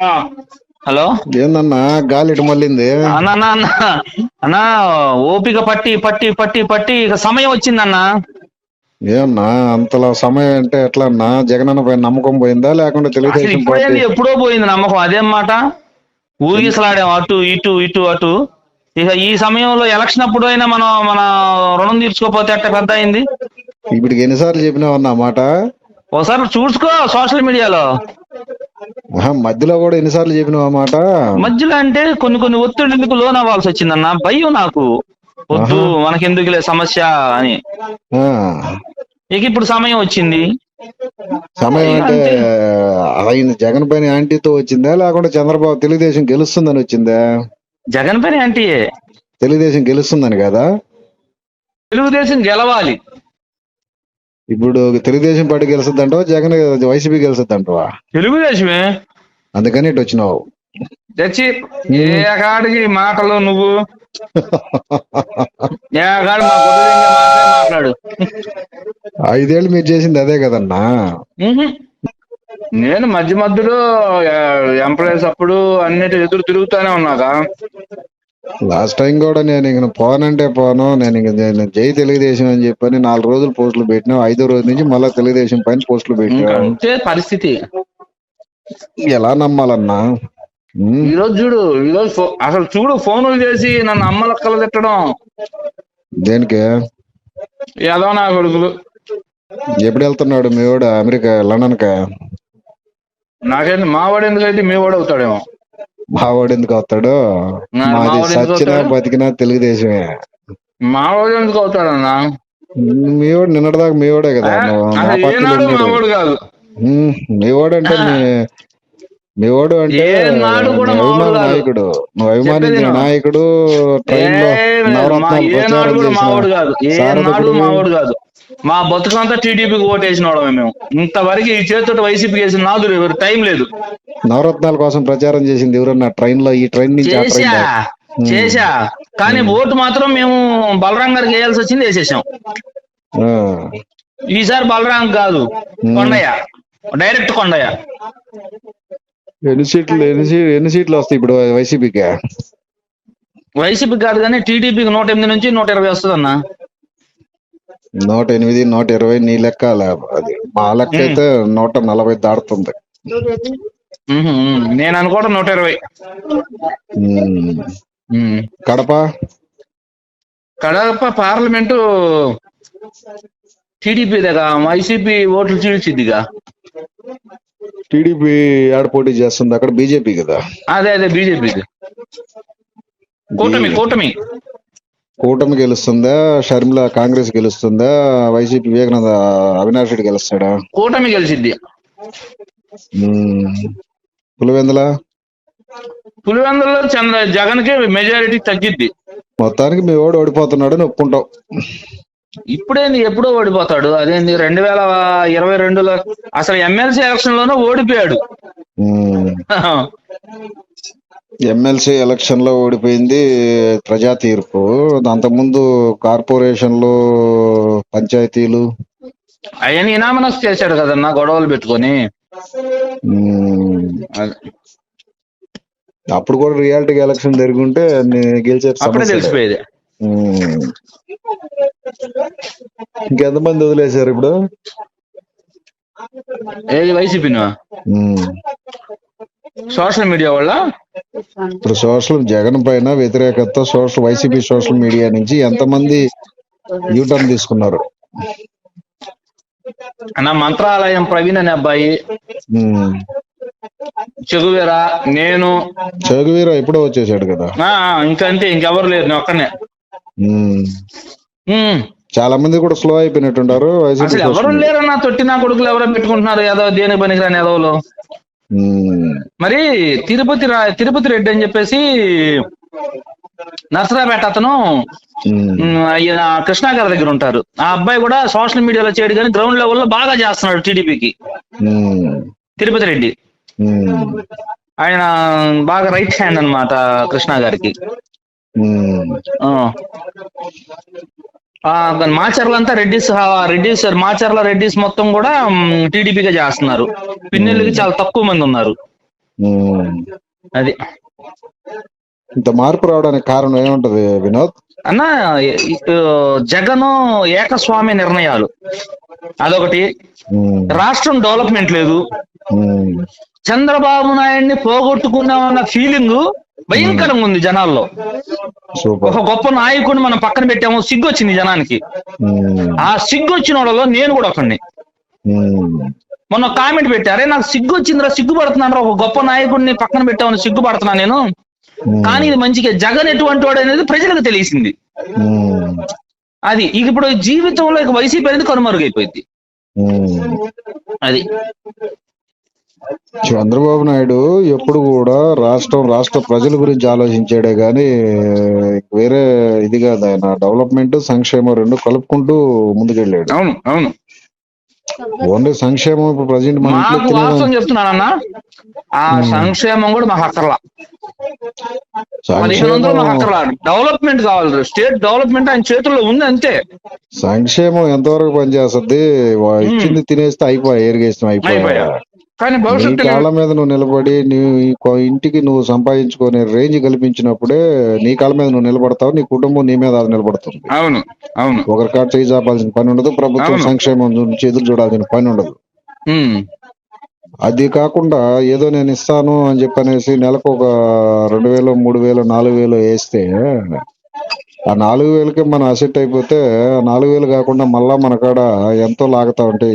ఆ, హలో? ఏందన్నా గాలి ఇటు మళ్ళింది? అన్న అన్న అన్న. అన్న ఓపిక పట్టి పట్టి పట్టి పట్టి ఇక సమయం వచ్చిందన్న. ఏమన్నా అంతలా సమయం అంటే ఎట్లా అన్నా జగనన్న పైన నమ్మకం పోయిందా? లేకుంటే తెలుగుదేశం పార్టీ? ఎప్పుడో పోయింది నమ్మకం. అదేం మాట. ఊగిసలాడాం. అటు ఇటు ఇటు అటు. ఇక ఈ సమయంలో ఎలక్షన్ అప్పుడు అయినా మనం మన రుణం తీర్చుకోకపోతే అట్ట పెద్ద అయింది? ఇప్పటికి ఎన్నిసార్లు చెప్పినావన్నా ఆ మాట? ఒకసారి చూసుకో సోషల్ మీడియాలో. మధ్యలో కూడా ఎన్నిసార్లు చెప్పినావు ఆ మాట? మధ్యలో అంటే కొన్ని కొన్ని ఒత్తిడికి లోన్ అవ్వాల్సి వచ్చిందన్న? భయం నాకు. వద్దు మనకెందుకులే సమస్య అని. ఇక ఇప్పుడు సమయం వచ్చింది. సమయం అంటే ఆయన జగన్ పైన యాంటీతో వచ్చిందా? లేకుంటే చంద్రబాబు తెలుగుదేశం గెలుస్తుందని వచ్చిందా? జగన్ పని అంటే తెలుగుదేశం గెలుస్తుందని కదా? తెలుగుదేశం గెలవాలి. ఇప్పుడు తెలుగుదేశం పార్టీ గెలుస్తుందంటావా? జగన్ వైసీపీ గెలుస్తుందంటావా? తెలుగుదేశమే? అందుకని ఇటు వచ్చినావు. తెచ్చి ఏ కాడికి మాటలు నువ్వు? ఏ కాడు మా కుటుంబంగా మాట్లాడే ఐదేళ్ళు మీరు చేసింది అదే కదన్నా. నేను మధ్య మధ్యలో ఎంప్లాయీస్ అప్పుడు అన్నిటి ఎదురు తిరుగుతానే ఉన్నాగా. లాస్ట్ టైం కూడా నేను ఇంక పోనంటే పోను నేను ఇంక నేను జై తెలుగుదేశం అని చెప్పని నాలుగు రోజులు పోస్టులు పెట్టినా ఐదో రోజు నుంచి మళ్ళా తెలుగుదేశం పైన పోస్టులు ఇంకా పెట్టినా అంతే పరిస్థితి. ఎలా నమ్మాలన్నా? ఉమ్, ఈ రోజు చూడు ఈ రోజు ఫో- అసలు చూడు ఫోనులు చేసి నన్ను అమ్మలక్కలు తిట్టడం. దేనికి? ఏదో నా కొడుకులు. ఎప్పుడు వెళ్తున్నాడు మీ వాడు అమెరికా లండన్ కా నాకేంటి మావాడు ఎందుకైతే మీ వాడు అవుతాడేమో. మావాడు ఎందుకు నా మాది మావాడు సచ్చినా? బతికినా తెలుగుదేశమే. మావాడు ఎందుకు అవుతాడన్నా మీ వాడు నిన్నటిదాకా మీ వాడే కదా నువ్వు. మా పార్టీలో ఏనాడు ఉన్నాడు. మావాడు కాదు. మీ వాడు అంటే. నాయకుడు. నువ్వు అభిమానించిన. నాయకుడు ట్రైన్లో నవరత్నాలు ప్రచారం చేసిన మా బతుకంతా టీడీపీకి ఓటేసిన వాళ్ళమే మేము. ఇంతవరకు ఈ చేతితో వైసీపీకి వేసిన నాదులు ఎవరు? టైం లేదు. నవరత్నాల కోసం ప్రచారం చేసింది ఎవరన్నా ట్రైన్లో ఈ ట్రైన్ నుంచి చేశా. కానీ ఓటు మాత్రం మేము బలరాం గారికి వేయాల్సి వచ్చింది వేసేసాం. ఈసారి బలరాం కాదు. కొండయ్య. డైరెక్ట్ కొండయ్య. ఎన్ని సీట్లు ఎన్ని ఎన్ని సీట్లు వస్తాయి ఇప్పుడు వైసీపీకి? వైసీపీ కాదు కానీ టీడీపీకి నూట ఎనిమిది నుంచి నూట ఇరవై వస్తుంది అన్న నూట ఎనిమిది నూట ఇరవై నీ లెక్క అది. మా లెక్క అయితే నూట నలభై దాడుతుంది నేను అనుకోవడం నూట ఇరవై. కడప? కడప పార్లమెంటు టీడీపీ దగ్గర వైసీపీ ఓట్లు చీల్చిద్దిగా. టీడీపీ ఆడ పోటీ చేస్తుంది? అక్కడ బీజేపీ కదా. అదే అదే బీజేపీకి కూటమి కూటమి. కూటమి గెలుస్తుందా? షర్మిల కాంగ్రెస్ గెలుస్తుందా? వైసీపీ వివేకానంద అవినాష్ రెడ్డి గెలుస్తాడా? కూటమి గెలిచిద్ది. ఉమ్. పులివెందుల? పులివెందులో చంద్ర జగన్కి మెజారిటీ తగ్గిద్ది. మొత్తానికి మీ ఓడి ఓడిపోతున్నాడు అని ఒప్పుకుంటావు ఇప్పుడేంది ఎప్పుడో ఓడిపోతాడు అదేంది రెండు వేల ఇరవై రెండులో అసలు ఎమ్మెల్సీ ఎలక్షన్లోనే ఓడిపోయాడు. ఎమ్మెల్సీ ఎలక్షన్లో ఓడిపోయింది ప్రజా తీర్పు అంతకుముందు కార్పొరేషన్లు పంచాయతీలు అవన్నీ ఇనామనస్ చేశాడు కదన్నా గొడవలు పెట్టుకొని. అప్పుడు కూడా రియాలిటీగా ఎలక్షన్ జరుగుంటే అన్ని గెలిచే అప్పుడే. తెలిసిపోయేది. ఇంకెంతమంది వదిలేశారు ఇప్పుడు? ఏది వైసీపీనా. సోషల్ మీడియా వల్ల ఇప్పుడు సోషల్ జగన్ పైన వ్యతిరేకత సోషల్ వైసీపీ సోషల్ మీడియా నుంచి ఎంతమంది యూటర్న్ తీసుకున్నారు? నా మంత్రాలయం ప్రవీణ్ అనే అబ్బాయి. చెగువేరా నేను. చౌకవీర ఎప్పుడో వచ్చేసాడు కదా? ఆ, ఇంకంతే ఇంకెవరు లేరు నేను ఒక్కనే. చాలా మంది కూడా స్లో అయిపోయినట్టుంటారు. అసలు ఎవరు లేరు నా తొట్టి నా కొడుకులు ఎవరో పెట్టుకుంటున్నారు? ఏదో దేనికి పనికిరాని ఏదోలు. ఉమ్. మరి తిరుపతి తిరుపతి రెడ్డి అని చెప్పేసి నర్సరాపేట అతను కృష్ణా గారి దగ్గర ఉంటారు. ఆ అబ్బాయి కూడా సోషల్ మీడియాలో చేయడు కానీ గ్రౌండ్ లెవెల్లో బాగా చేస్తున్నాడు టీడీపీకి. తిరుపతి రెడ్డి. ఆయన బాగా రైట్ హ్యాండ్ అన్నమాట కృష్ణ గారికి. మాచర్లంతా రెడ్డిస్ రెడ్డిస్ మాచర్ల రెడ్డిస్ మొత్తం కూడా టీడీపీగా చేస్తున్నారు. పిన్నెల్లికి చాలా తక్కువ మంది ఉన్నారు. అది. ఇంత మార్పు రావడానికి కారణం ఏముంటది వినోద్? అన్న జగన్ ఏకస్వామ్య నిర్ణయాలు. అదొకటి. రాష్ట్రం డెవలప్మెంట్ లేదు. చంద్రబాబు నాయుడిని పోగొట్టుకున్నామన్న ఫీలింగ్ భయంకరంగా ఉంది జనాల్లో ఒక గొప్ప నాయకుడిని మనం పక్కన పెట్టాము సిగ్గు వచ్చింది జనానికి. ఆ సిగ్గు వచ్చిన వాళ్ళలో నేను కూడా ఒకడిని. మొన్న కామెంట్ పెట్టారే నాకు సిగ్గు వచ్చిందిరా సిగ్గుపడుతున్నాను ఒక గొప్ప నాయకుడిని పక్కన పెట్టామని సిగ్గుపడుతున్నా నేను. కానీ ఇది మంచిగా జగన్ ఎటువంటి వాడు అనేది ప్రజలకు తెలిసింది. అది ఇక ఇప్పుడు జీవితంలో ఇక వైసీపీ అనేది కనుమరుగైపోయింది. అది చంద్రబాబు నాయుడు ఎప్పుడు కూడా రాష్ట్రం రాష్ట్ర ప్రజల గురించి ఆలోచించాడే గాని వేరే ఇది కాదు ఆయన. డెవలప్మెంట్ సంక్షేమం రెండు కలుపుకుంటూ ముందుకెళ్ళాడు. అవును అవును. ఓన్లీ సంక్షేమం ఇప్పుడు ప్రజెంట్ మన మాకు వాస్తవం చెప్తున్నానన్నా. ఆ సంక్షేమం కూడా మాకు అక్కర్లా పదిహేను వందలు మాకు సంక్షేమం అక్కర్లా డెవలప్మెంట్ కావాలి. స్టేట్ డెవలప్మెంట్ ఆయన చేతుల్లో ఉంది అంతే. సంక్షేమం ఎంతవరకు పనిచేస్తుంది? ఇచ్చింది తినేస్తే అయిపోయా? అయిపోయా? అయిపోయా. కానీ నీ భవిష్యత్తు కాళ్ళ మీద నువ్వు నిలబడి నీ ఇంటికి నువ్వు సంపాదించుకునే రేంజ్ కల్పించినప్పుడే నీ కాళ్ళ మీద నువ్వు నిలబడతావు నీ కుటుంబం నీ మీద అది నిలబడుతుంది. అవును అవును. ఒకరి కాడ చేయి చాపాల్సిన పని ఉండదు ప్రభుత్వం. సంక్షేమం నుంచి ఎదురు చూడాల్సిన పని ఉండదు. అది కాకుండా ఏదో నేను ఇస్తాను అని చెప్పనేసి నెలకు ఒక రెండు వేలు మూడు వేలు నాలుగు వేలు వేస్తే ఆ నాలుగు వేలకి మనం అసెట్ అయిపోతే ఆ నాలుగు వేలు కాకుండా మళ్ళా మన కాడ ఎంతో లాగుతా ఉంటే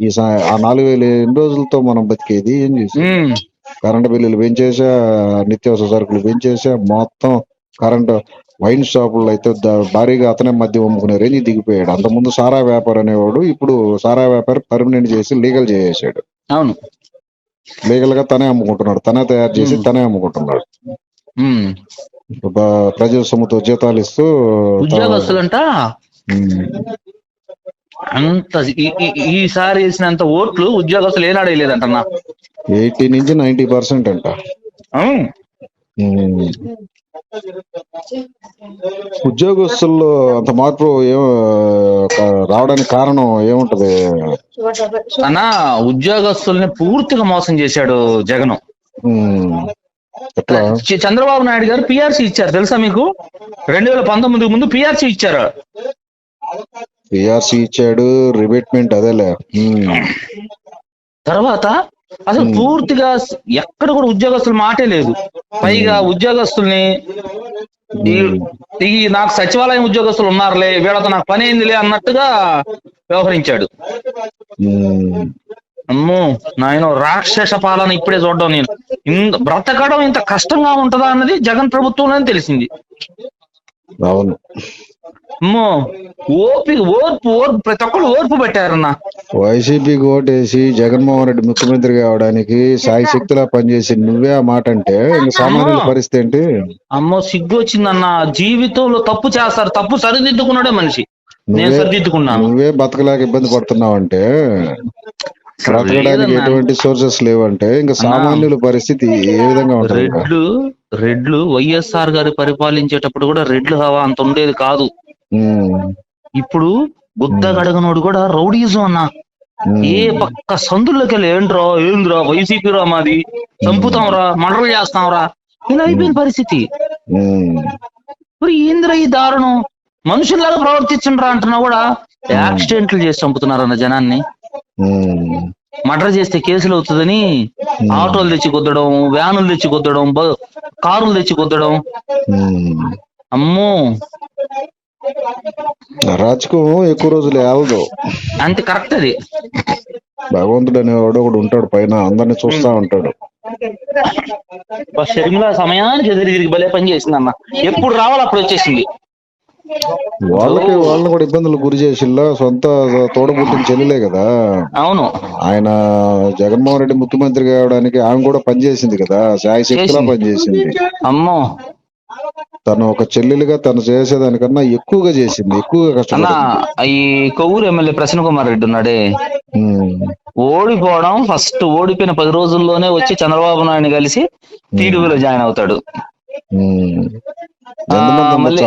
ఈ స- ఆ నాలుగు వేలు ఎన్ని రోజులతో మనం బతికేది? ఏం చేసి ఉమ్, కరెంట్ బిల్లులు పెంచేసా నిత్యావసర సరుకులు పెంచేసా మొత్తం కరెంట్ వైన్ షాపుల్లో అయితే ద- భారీగా అతనే మద్యం అమ్ముకునే రేంజ్ దిగిపోయాడు. అంతకుముందు సారా వ్యాపారి అనేవాడు ఇప్పుడు సారా వ్యాపారి పర్మనెంట్ చేసి లీగల్ చేసేసాడు. అవును. లీగల్గా తనే అమ్ముకుంటున్నాడు తనే తయారు చేసి తనే అమ్ముకుంటున్నాడు. ఉమ్. సొమ్ముతో జీతాలు ఇస్తూ ఉద్యోగస్తులంట? అంత ఈసారి వేసినంత ఓట్లు ఉద్యోగస్తులు ఏనాడు వేయలేదంటన్నా? ఎయిటీ నుంచి నైన్టీ పర్సెంట్ అంట. ఉద్యోగస్తుల్లో అంత మార్పు రావడానికి కారణం ఏముంటది? అన్న ఉద్యోగస్తుల్ని పూర్తిగా మోసం చేశాడు జగన్. చంద్రబాబు నాయుడు గారు పిఆర్సీ ఇచ్చారు తెలుసా మీకు? రెండు వేల పంతొమ్మిది ముందు పిఆర్సీ ఇచ్చారు. పిఆర్సీ ఇచ్చాడు రిబేట్మెంట్ అదేలే. తర్వాత అసలు పూర్తిగా ఎక్కడ కూడా ఉద్యోగస్తుల మాటే లేదు. పైగా ఉద్యోగస్తుల్ని ఈ- నాకు సచివాలయం ఉద్యోగస్తులు ఉన్నారులే వీళ్ళతో నాకు పని అయిందిలే అన్నట్టుగా వ్యవహరించాడు. అమ్మో నాయన రాక్షస పాలన ఇప్పుడే చూడడం నేను. ఇంత బ్రతకడం ఇంత కష్టంగా ఉంటదా అన్నది జగన్ ప్రభుత్వంలోనే తెలిసింది. అవును. అమ్మో ఓపి ఓర్పు ఓర్పు ప్రతి ఒక్కరు ఓర్పు పెట్టారన్న. వైసీపీకి ఓటేసి జగన్మోహన్ రెడ్డి ముఖ్యమంత్రి కావడానికి సాయి శక్తిలా పనిచేసి నువ్వే ఆ మాట అంటే ఇంక సామాన్యుల పరిస్థితి ఏంటి? అమ్మో సిగ్గు వచ్చిందన్న జీవితంలో తప్పు చేస్తారు. తప్పు సరిదిద్దుకున్నాడే మనిషి. నేను నువ్వే- సరిదిద్దుకున్నాను. నువ్వే బతకలేక ఇబ్బంది పడుతున్నావు అంటే ఎటువంటి సోర్సెస్ లేవంటే ఇంకా సామాన్యుల పరిస్థితి ఏ విధంగా ఉంటుంది? రెడ్లు రెడ్లు వైఎస్ఆర్ గారి పరిపాలించేటప్పుడు కూడా రెడ్లు హవా అంత ఉండేది కాదు. ఇప్పుడు గుద్ద గడగనోడు కూడా రౌడీజం అన్న. ఏ పక్క సందుల్లోకి వెళ్ళి ఏంట్రా ఏంద్రా వైసీపీ రా మాది? చంపుతాంరా మర్డర్లు చేస్తాంరా? ఇలా అయిపోయిన పరిస్థితి. మరి ఏంద్రా ఈ దారుణం? మనుషుల్లాగా ప్రవర్తించండ్రా అంటున్నా కూడా. యాక్సిడెంట్లు చేసి చంపుతున్నారన్న జనాన్ని. మర్డర్ చేస్తే కేసులు అవుతుందని ఆటోలు తెచ్చి కొద్దడం వ్యానులు తెచ్చి కొద్దడం కారులు తెచ్చి కొద్దడం. అమ్మో. అరాచకం ఎక్కువ రోజులు ఏలదు. అంతే కరెక్ట్ అది. భగవంతుడు అనేవాడు ఒకడు ఉంటాడు పైన అందరిని చూస్తా ఉంటాడు. షర్మిల సమయానికి ఎదురు తిరిగి భలే పని చేసింది అన్న. ఎప్పుడు రావాలి అప్పుడు వచ్చేసింది. వాళ్ళకి వాళ్ళని కూడా ఇబ్బందులు గురి చేసిల్లా సొంత తోడబుట్టిన చెల్లెలే కదా. అవును. ఆయన జగన్మోహన్ రెడ్డి ముఖ్యమంత్రి కావడానికి ఆమె కూడా పనిచేసింది కదా సాయి శక్తిలా చేసింది. పనిచేసింది. అమ్మో. తను ఒక చెల్లెలుగా తను చేసేదానికన్నా ఎక్కువగా చేసింది ఎక్కువగా కష్టపడింది. ఈ కొవ్వూరు ఎమ్మెల్యే ప్రసన్న కుమార్ రెడ్డి ఉన్నాడే. ఓడిపోవడం ఫస్ట్ ఓడిపోయిన పది రోజుల్లోనే వచ్చి చంద్రబాబు నాయుడు కలిసి టీడీపీలో జాయిన్ అవుతాడు.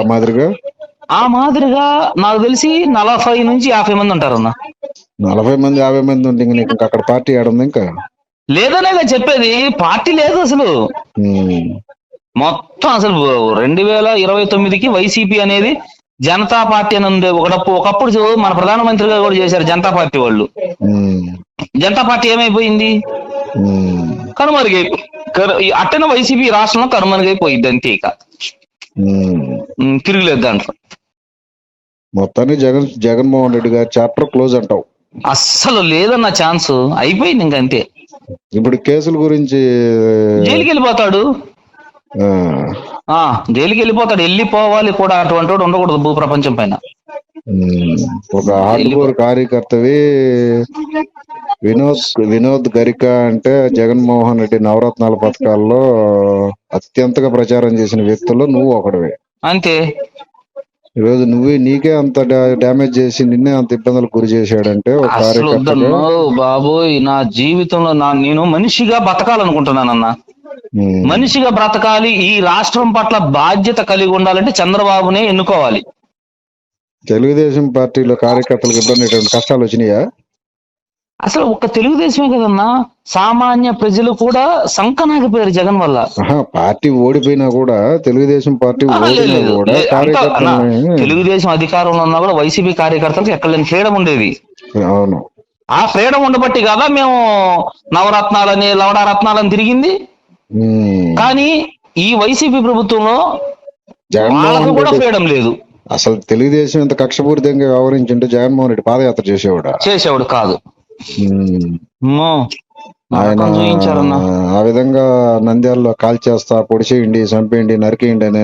మాదిరిగా? ఆ మాదిరిగా నాకు తెలిసి నలభై నుంచి యాభై మంది ఉంటారన్న నలభై మంది యాభై మంది ఉంటే ఇంక నీకు అక్కడ పార్టీ ఆడుంది ఇంకా? లేదనేగా చెప్పేది పార్టీ లేదు అసలు. మొత్తం అసలు రెండు వేల ఇరవై తొమ్మిదికి వైసీపీ అనేది జనతా పార్టీ అని ఉంది. ఒకటప్పుడు ఒకప్పుడు మన ప్రధానమంత్రి గారు కూడా చేశారు జనతా పార్టీ వాళ్ళు. జనతా పార్టీ ఏమైపోయింది? ఈ అట్టన వైసీపీ రాష్ట్రంలో కనుమరుగైపోయింది అంతే ఇక. తిరుగులేదు దాంట్లో. మొత్తానికి జగన్ జగన్మోహన్ రెడ్డి గారి చాప్టర్ క్లోజ్ అంటావు. అస్సలు లేదన్న ఛాన్స్. అయిపోయింది ఇంకంతే ఇప్పుడు కేసుల గురించి జైలుకి వెళ్ళిపోతాడు. ఆ, ఆ జైలుకి వెళ్ళిపోతాడు. వెళ్ళిపోవాలి కూడా. అటువంటి వాడు ఉండకూడదు భూ ప్రపంచం పైన. ఒక హార్డ్కోర్ కార్యకర్తవి వినోద్ వినోద్ గరిక అంటే జగన్మోహన్ రెడ్డి నవరత్నాల పథకాల్లో అత్యంతగా ప్రచారం చేసిన వ్యక్తుల్లో నువ్వు ఒకడివే. అంతే. ఈరోజు నువ్వే నీకే అంత డా- డ్యామేజ్ చేసి నిన్నే అంత ఇబ్బందులకు గురి చేశాడంటే ఒక వద్దన్నో బాబోయ్ నా జీవితంలో నా నేను మనిషిగా బతకాలనుకుంటున్నానన్న. మనిషిగా బ్రతకాలి ఈ రాష్ట్రం పట్ల బాధ్యత కలిగి ఉండాలంటే చంద్రబాబునే ఎన్నుకోవాలి. తెలుగుదేశం పార్టీలో కార్యకర్తలకు ఇబ్బంది కష్టాలు వచ్చినాయా? అసలు ఒక్క తెలుగుదేశమే కదన్నా సామాన్య ప్రజలు కూడా సంకనాగిపోయారు జగన్ వల్ల. పార్టీ ఓడిపోయినా కూడా తెలుగుదేశం పార్టీ ఓడినా. కూడా తెలుగుదేశం అధికారంలో ఉన్నా కూడా వైసీపీ కార్యకర్తలకు ఎక్కడ లేని ఫ్రీడమ్ ఉండేది. అవును. ఆ ఫ్రీడమ్ ఉండబట్టి కదా మేము నవరత్నాలని లవడారత్నాలని తిరిగింది? కానీ ఈ వైసీపీ ప్రభుత్వంలో వాళ్ళకు కూడా ఫ్రీడమ్ లేదు. అసలు తెలుగుదేశం ఇంత కక్షపూరితంగా వ్యవహరించుంటే జగన్మోహన్ రెడ్డి పాదయాత్ర చేసేవాడా? చేసేవాడు కాదు. ఆయన ఆ విధంగా నంద్యాలలో కాల్ చేస్తా పొడిచేయండి చంపేయండి నరికేయండి అనే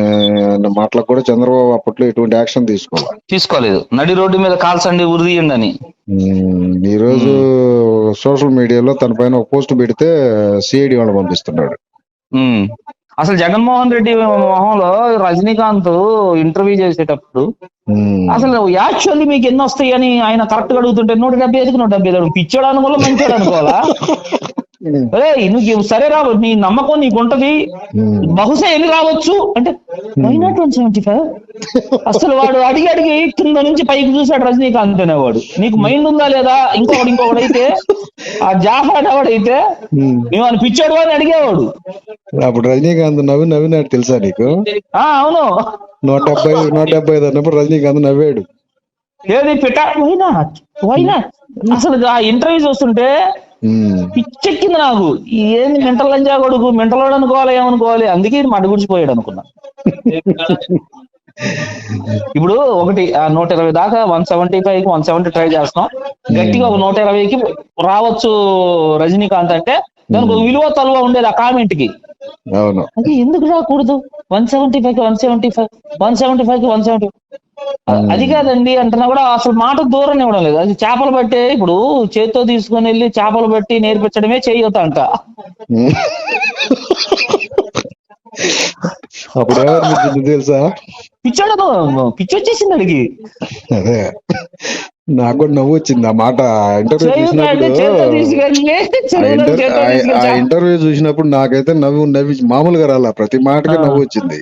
మాటలకు కూడా చంద్రబాబు అప్పట్లో ఎటువంటి యాక్షన్ తీసుకోవాలి తీసుకోలేదు. నడి రోడ్డు మీద కాల్చండి ఉరిదీయండి అని ఈ రోజు సోషల్ మీడియాలో తన పైన ఒక పోస్ట్ పెడితే సిఐడి వాళ్ళు పంపిస్తున్నాడు. అసలు జగన్మోహన్ రెడ్డి మొహంలో రజనీకాంత్ ఇంటర్వ్యూ చేసేటప్పుడు అసలు యాక్చువల్లీ మీకు ఎన్ని వస్తాయి అని ఆయన కరెక్ట్గా అడుగుతుంటే నూట డెబ్బై ఐదుకి నూట డెబ్బై ఐదు పిచ్చోడు అనుకోవాలా మంచోడు అనుకోవాలా? అరే నువ్వు సరే రా నీ నమ్మకం నీకు ఉంటది. బహుశా ఎన్ని రావచ్చు అంటే నాట్ వన్ సెవెంటీ ఫైవ్ అసలు వాడు అడిగి అడిగి కింద నుంచి పైకి చూశాడు రజనీకాంత్ అనేవాడు. నీకు మైండ్ ఉందా లేదా? ఇంకొకటి ఇంకొకటి అయితే ఆ జాఫా అనేవాడైతే ఉమ్. మేము అని పిచ్చాడు అని అడిగేవాడు. అప్పుడు రజనీకాంత్ నవ్వి నవ్వినాడు తెలుసా నీకు? ఆ అవును. నూట డెబ్బై నూట డెబ్బై ఐదు అన్నప్పుడు రజనీకాంత్ నవ్వాడు. ఏది పిట్టా? వైనా వైనా అసలు ఆ ఇంటర్వ్యూ చూస్తుంటే పిచ్చెక్కింది నాకు. ఏంది మెంటల్ లంజా కొడుకు? మెంటలోడు అనుకోవాలి ఏమనుకోవాలి? అందుకే మడ్డ గుడిచిపోయాడు అనుకున్నా. ఇప్పుడు ఒకటి ఆ నూట ఇరవై దాకా వన్ సెవెంటీ ఫైవ్కి వన్ సెవెంటీ ట్రై చేస్తున్నాం. గట్టిగా ఒక నూట ఇరవైకి రావచ్చు రజనీకాంత్ అంటే దానికి ఒక విలువ తలువ ఉండేది ఆ కామెంట్కి ఎందుకు రాకూడదు? వన్ సెవెంటీ ఫైవ్కి one seventy five one seventy ఫైవ్కి వన్ సెవెంటీ అది కాదండి అంటున్నా కూడా అసలు మాట దూరం ఇవ్వడం లేదు. అది చేపలు పట్టే ఇప్పుడు చేత్తో తీసుకొని వెళ్ళి చేపలు పట్టి నేర్పించడమే చేయొద్దు అంట. అప్పుడు తెలుసా? పిచ్చాడు పిచ్చి వచ్చేసింది అడిగి. అదే. నాకు కూడా నవ్వు వచ్చింది. ఆ మాట ఇంటర్వ్యూ చూసినప్పుడు ఆ ఇంటర్వ్యూ చూసినప్పుడు నాకైతే నవ్వు నవ్వి మామూలుగా రాలా. ప్రతి మాటకి నవ్వు వచ్చింది.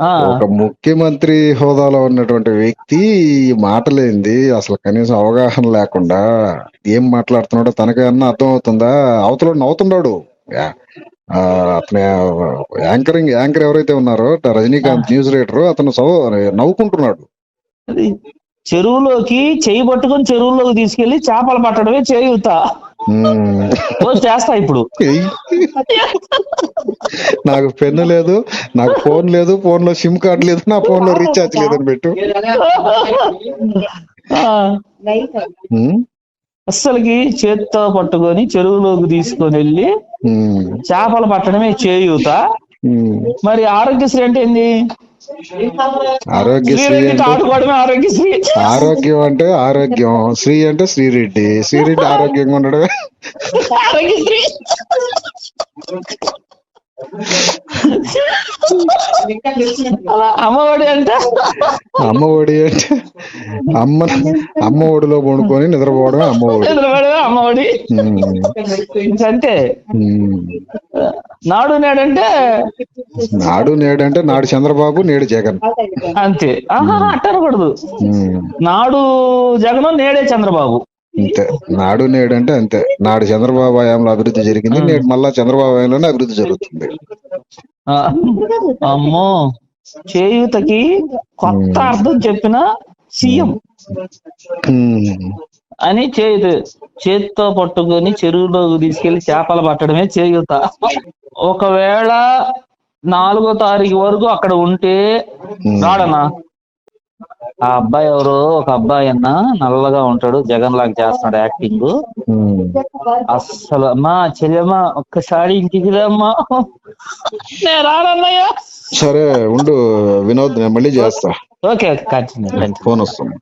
ఒక ముఖ్యమంత్రి హోదాలో ఉన్నటువంటి వ్యక్తి ఈ మాటలేంది? అసలు కనీసం అవగాహన లేకుండా ఏం మాట్లాడుతున్నాడో తనకన్నా అర్థం అవుతుందా? అవతల నవ్వుతున్నాడు. అతను యాంకరింగ్ యాంకర్ ఎవరైతే ఉన్నారో రజనీకాంత్ న్యూస్ రీడర్ అతను నవ్వుకుంటున్నాడు. చెరువులోకి చేయి పట్టుకొని చెరువులోకి తీసుకెళ్ళి చేపలు పట్టడమే చేయుత. చేస్తా ఇప్పుడు. నాకు పెన్ను లేదు నాకు ఫోన్ లేదు ఫోన్లో సిమ్ కార్డ్ లేదు నా ఫోన్లో రీఛార్జ్ లేదని పెట్టు. అస్సలకి చేత్తో పట్టుకొని చెరువులోకి తీసుకొని వెళ్ళి చేపలు పట్టడమే చేయూత. మరి ఆరోగ్యశ్రీ అంటే ఏంది? ఆరోగ్యశ్రీ. ఆరోగ్యం అంటే ఆరోగ్యం. శ్రీ అంటే శ్రీరెడ్డి. శ్రీరెడ్డి ఆరోగ్యంగా ఉండడమే. ఆరోగ్యశ్రీ. అమ్మఒడి అంటే. అమ్మ ఒడి అంటే అమ్మ అమ్మ ఒడిలో పడుకొని నిద్రపోవడమే అమ్మ ఒడి. నిద్రపడమే అమ్మఒడి ఉమ్, ఇంకంతే ఉమ్. నాడు నేడంటే నాడు నేడంటే నాడు చంద్రబాబు నేడు జగన్. అంతే. ఆహా అట్ట అనకూడదు. ఉమ్, నాడు జగన్ నేడే చంద్రబాబు. అంతే. నాడు నేడు అంటే అంతే. నాడు చంద్రబాబు హయాంలో అభివృద్ధి జరిగింది నేడు మళ్ళా చంద్రబాబు హయాంలోనే అభివృద్ధి జరుగుతుంది. అమ్మో. చేయూతకి కొత్త అర్థం చెప్పిన సీఎం. అని చేయుత చేతితో పట్టుకొని చెరువులోకి తీసుకెళ్ళి చేపలు పట్టడమే చేయూత. ఒకవేళ నాలుగో తారీఖు వరకు అక్కడ ఉంటే రాడనా? ఆ అబ్బాయి ఎవరు ఒక అబ్బాయి అన్న నల్లగా ఉంటాడు జగన్ లాగా చేస్తున్నాడు యాక్టింగ్. అస్సలు అమ్మా చెల్లెమ్మా ఒక్కసారి ఇంటికి రమ్మా. రాడన్నయ్యా సరే ఉండు వినోద్ నేను మళ్ళీ చేస్తా. ఓకే ఫోన్ వస్తుంది.